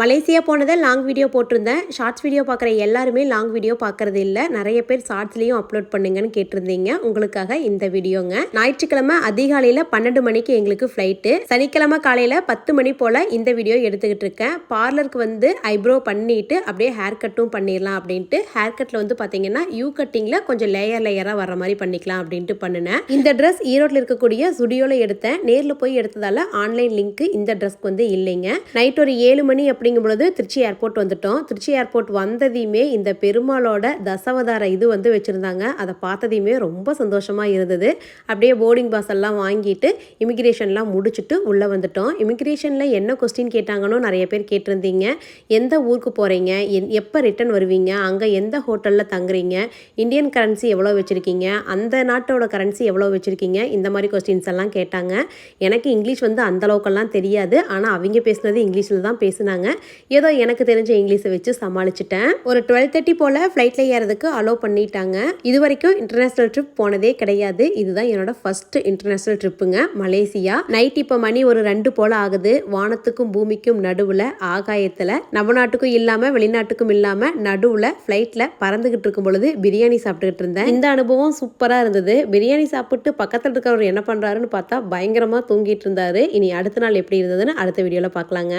Malaysia போனதை long video போட்டிருந்தேன். Shorts video பார்க்குற எல்லாருமே லாங் வீடியோ பார்க்குறது இல்லை. நிறைய பேர் ஷார்ட்ஸ்லேயும் அப்லோட் பண்ணுங்கன்னு கேட்டிருந்தீங்க. உங்களுக்காக இந்த வீடியோங்க. ஞாயிற்றுக்கிழமை அதிகாலையில் பன்னெண்டு மணிக்கு எங்களுக்கு ஃப்ளைட்டு சனிக்கிழமை காலையில் பத்து மணி போல் இந்த வீடியோ எடுத்துக்கிட்டு இருக்கேன். பார்லருக்கு வந்து ஐப்ரோ பண்ணிட்டு அப்படியே ஹேர் கட்டும் பண்ணிடலாம் அப்படின்ட்டு. ஹேர் கட்டில் வந்து பார்த்தீங்கன்னா யூ கட்டிங்கில் கொஞ்சம் லேயர் லேயராக வர மாதிரி பண்ணிக்கலாம் அப்படின்ட்டு பண்ணினேன். இந்த ட்ரெஸ் ஈரோட்டில் இருக்கக்கூடிய சுடியோவில் எடுத்தேன். நேரில் போய் எடுத்ததால ஆன்லைன் லிங்க் இந்த ட்ரெஸ்க்கு வந்து இல்லைங்க. நைட் ஒரு ஏழு மணி அப்படி அப்படிங்கும் பொழுது திருச்சி ஏர்போர்ட் வந்துட்டோம். திருச்சி ஏர்போர்ட் வந்ததையுமே இந்த பெருமாளோட தசவதார இது வந்து வச்சுருந்தாங்க. அதை பார்த்ததையுமே ரொம்ப சந்தோஷமாக இருந்தது. அப்படியே போர்டிங் பாஸ் எல்லாம் வாங்கிட்டு இமிக்ரேஷன்லாம் முடிச்சுட்டு உள்ளே வந்துட்டோம். இமிக்ரேஷனில் என்ன கொஸ்டின் கேட்டாங்கன்னு நிறைய பேர் கேட்டிருந்தீங்க. எந்த ஊருக்கு போகிறீங்க என் எப்போ ரிட்டன் வருவீங்க? அங்கே எந்த ஹோட்டலில் தங்குறீங்க? இந்தியன் கரன்சி எவ்வளோ வச்சுருக்கீங்க? அந்த நாட்டோட கரன்சி எவ்வளோ வச்சுருக்கீங்க? இந்த மாதிரி கொஸ்டின்ஸ் எல்லாம் கேட்டாங்க. எனக்கு இங்கிலீஷ் வந்து அந்தளவுக்கெல்லாம் தெரியாது. ஆனால் அவங்க பேசுனது இங்கிலீஷில் தான் பேசுனாங்க. ஏதோ எனக்கு தெரிஞ்ச இங்கிலீஷை வச்சு சமாளிச்சிட்டேன். ஒரு டுவெல் தேர்ட்டி போல் ஃப்ளைட்டில் ஏறதுக்கு அலோவ் பண்ணிட்டாங்க. இது வரைக்கும் இன்டர்நேஷ்னல் ட்ரிப் போனதே கிடையாது. இதுதான் என்னோட ஃபர்ஸ்ட் இன்டர்நேஷ்னல் ட்ரிப்புங்க மலேசியா. நைட் இப்போ மணி ஒரு ரெண்டு போல் ஆகுது. வானத்துக்கும் பூமிக்கும் நடுவில் ஆகாயத்தில். நம்ம நாட்டுக்கும் இல்லாமல் வெளிநாட்டுக்கும் இல்லாமல் நடுவில் ஃப்ளைட்டில் பறந்துக்கிட்டு இருக்கும் பொழுது பிரியாணி சாப்பிட்டுக்கிட்டு இருந்தேன். இந்த அனுபவம் சூப்பராக இருந்தது. பிரியாணி சாப்பிட்டு பக்கத்தில் இருக்கிறவர் என்ன பண்ணுறாருன்னு பார்த்தா பயங்கரமாக தூங்கிட்டு இருந்தாரு. இனி அடுத்த நாள் எப்படி இருந்ததுன்னு அடுத்த வீடியோவில் பார்க்கலாங்க.